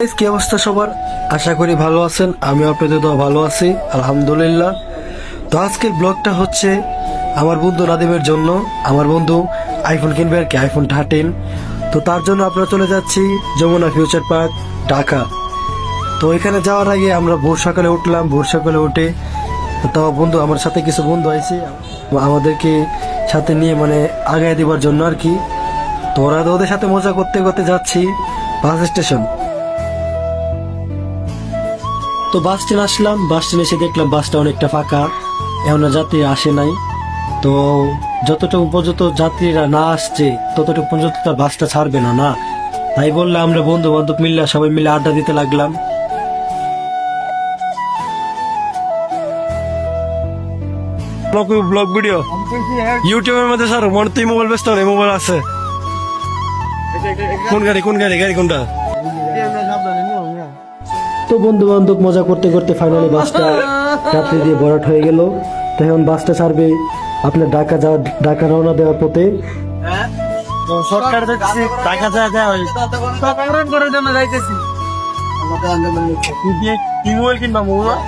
কি অবস্থা সবার? আশা করি ভালো আছেন আমি আপনাদের তো ভালো আছি, আলহামদুলিল্লাহ। তো আজকের ব্লগটা হচ্ছে আমার বন্ধু নাদিমের জন্য। আমার বন্ধু আইফোন কিনবে আর কি আইফোন থার্টিন তো তার জন্য আপনারা চলে যাচ্ছি যমুনা ফিউচার পার্ক, ঢাকা। তো এখানে যাওয়ার আগে আমরা ভোর সকালে উঠলাম, ভোর সকালে উঠে তো বন্ধু, আমার সাথে কিছু বন্ধু আছে আমাদেরকে সাথে নিয়ে মানে আগায় দেবার জন্য আর কি। তো ওরা ওদের সাথে মজা করতে করতে যাচ্ছি, বাস স্টেশন। তো বাস স্ট্যান্ড আসলাম বাস স্ট্যান্ড এসে দেখলাম বাসটা অনেকটা ফাঁকা এমন যাত্রী আসে নাই। তো যতটুকু পর্যন্ত যাত্রীরা না আসছে ততটুকু পর্যন্ত তার বাসটা ছাড়বে না না? তাই বললে আমরা বন্ধু বান্ধব মিললে, সবাই মিলে আড্ডা দিতে লাগলাম। ব্লগ ভিডিও ইউটিউবের মধ্যে স্যার মনে তুই মোবাইল ব্যস্ত, এই মোবাইল আছে। কোন গাড়ি কোন গাড়ি গাড়ি কোনটা? তো বন্ধু বান্ধব মজা করতে করতে ফাইনালি বাসটা যাত্রী দিয়ে ভরাট হয়ে গেল। তো এখন বাসটা ছাড়বে আপনার ঢাকা যাওয়া ঢাকা রওনা দেওয়ার পথে। সরকার ঢাকা যাওয়া যায় করার জন্য যাইতেছি। কি কিনবা মোবাইল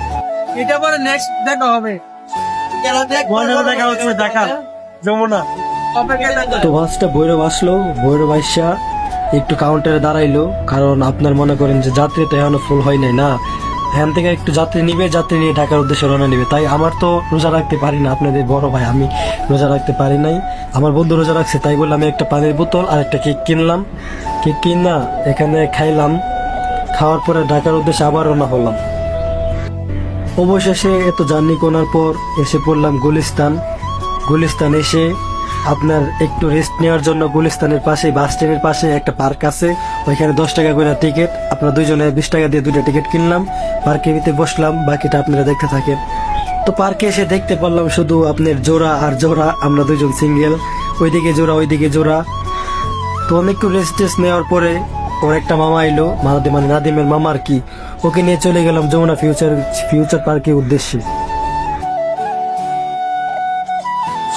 এটা পরে নেক্সট দেখা হবে। দেখা হচ্ছে ঢাকা যমুনা। তো বাসটা ভৈরব আসলো ভৈরব আইসা একটু কাউন্টারে দাঁড়াইলো, কারণ আপনার মনে করেন যে যাত্রী তো এখনও ফুল হয় নাই না। এখান থেকে একটু যাত্রী নিবে, যাত্রী নিয়ে ঢাকার উদ্দেশ্যে রওনা নিবে। তাই আমার তো রোজা রাখতে পারি না, আপনাদের বড় ভাই, আমি রোজা রাখতে পারি নাই। আমার বন্ধু রোজা রাখছে, তাই বলে আমি একটা পানির বোতল আর একটা কেক কিনলাম। কেক কিনা এখানে খাইলাম, খাওয়ার পরে ঢাকার উদ্দেশ্যে আবার রওনা হলাম। অবশেষে এত জার্নি করার পর এসে পড়লাম গুলিস্তান। গুলিস্তান এসে আপনার একটু রেস্ট নেওয়ার জন্য গুলিস্তানের পাশে বাস স্ট্যান্ডের পাশে একটা পার্ক আছে। ওইখানে দশ টাকা করে টিকিট আপনারা দুইজনে বিশ টাকা দিয়ে দুইটা টিকিট কিনলাম। পার্কের ভিতরে বসলাম, বাকিটা আপনারা দেখতে থাকেন। তো পার্কে এসে দেখতে পারলাম শুধু আপনার জোড়া আর জোড়া, আমরা দুজন সিঙ্গেল ওইদিকে জোড়া ওইদিকে জোড়া। তো অনেকটু রেস্ট টেস্ট নেওয়ার পরে ওর একটা মামা এলো মানে নাদিমের মামা আর কি? ওকে নিয়ে চলে গেলাম যমুনা ফিউচার ফিউচার পার্কের উদ্দেশ্যে।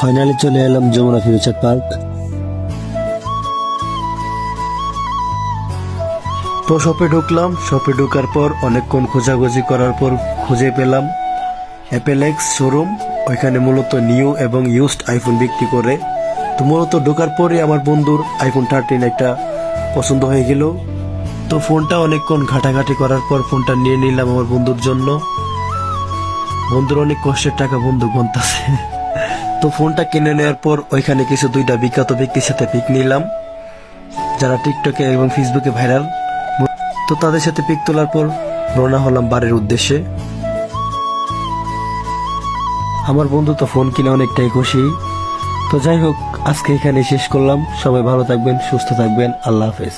ফাইনালি চলে এলাম যমুনা ফিউচার পার্ক। তো শপে ঢুকলাম, শপে ঢোকার পর অনেকক্ষণ খোঁজাখুঁজি করার পর খুঁজে পেলাম অ্যাপেলেক্স শোরুম, ওইখানে মূলত নিউ এবং ইউজড আইফোন বিক্রি করে। তো মূলত ঢোকার পরে আমার বন্ধুর আইফোন থার্টিন একটা পছন্দ হয়ে গেল। তো ফোনটা অনেকক্ষণ ঘাটাঘাটি করার পর ফোনটা নিয়ে নিলাম আমার বন্ধুর জন্য। বন্ধুর অনেক কষ্টের টাকা বন্ধু গন্তাছে। তো ফোনটা কিনে নেওয়ার পর ওইখানে কিছু দুইটা বিখ্যাত ব্যক্তির সাথে পিক নিলাম, যারা টিকটকে এবং ফেসবুকে ভাইরাল তো তাদের সাথে পিক তোলার পর রওনা হলাম বাড়ির উদ্দেশ্যে। আমার বন্ধু তো ফোন কিনে অনেকটাই খুশি। তো যাই হোক, আজকে এখানে শেষ করলাম। সবাই ভালো থাকবেন, সুস্থ থাকবেন। আল্লাহ হাফেজ।